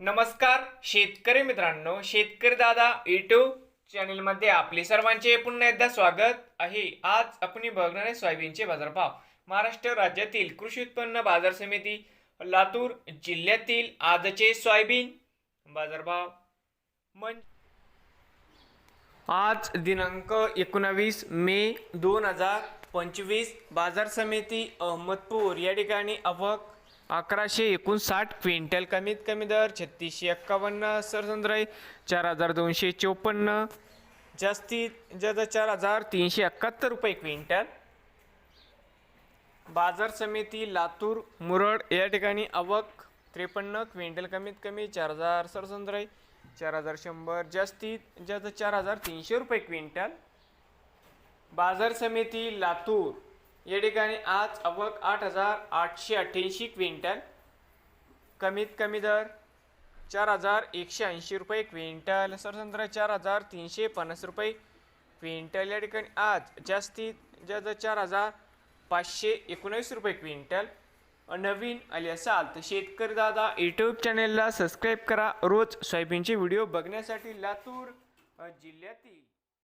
नमस्कार शेतकरी मित्रांनो शेतकरी दादा यूट्यूब चॅनलमध्ये आपले सर्वांचे पुन्हा एकदा स्वागत आहे. आज आपण बघणार आहे सोयाबीनचे बाजारभाव. महाराष्ट्र राज्यातील कृषी उत्पन्न बाजार समिती लातूर जिल्ह्यातील आजचे सोयाबीन बाजारभाव. मन आज दिनांक एकोणावीस मे दोन हजार पंचवीस बाजार समिती अहमदपूर या ठिकाणी अवक अकराशे एकोणसाठ क्विंटल कमीत कमी दर छत्तीसशे एक्कावन्न सरसंद्राई चार हजार दोनशे चोपन्न जास्तीत जास्त चार हजार तीनशे एकाहत्तर रुपये क्विंटल. बाजार समिती लातूर मुरड या ठिकाणी आवक त्रेपन्न क्विंटल कमीत कमी चार हजार सरसंद्राई चार हजार शंभर जास्तीत जास्त चार हजार तीनशे रुपये क्विंटल. बाजार समिती लातूर या ठिकाणी आज अवक आठ हजार आठशे अठ्ठ्याऐंशी क्विंटल कमीत कमी दर चार हजार एकशे ऐंशी रुपये क्विंटल सरसंत्र चार हजार तीनशे पन्नास रुपये क्विंटल. या ठिकाणी आज जास्तीत जास्त चार हजार पाचशे एकोणीस रुपये क्विंटल. नवीन आले असाल तर शेतकरी दादा यूट्यूब चॅनेलला सबस्क्राईब करा. रोज सोयाबीनचे व्हिडिओ बघण्यासाठी लातूर जिल्ह्यातील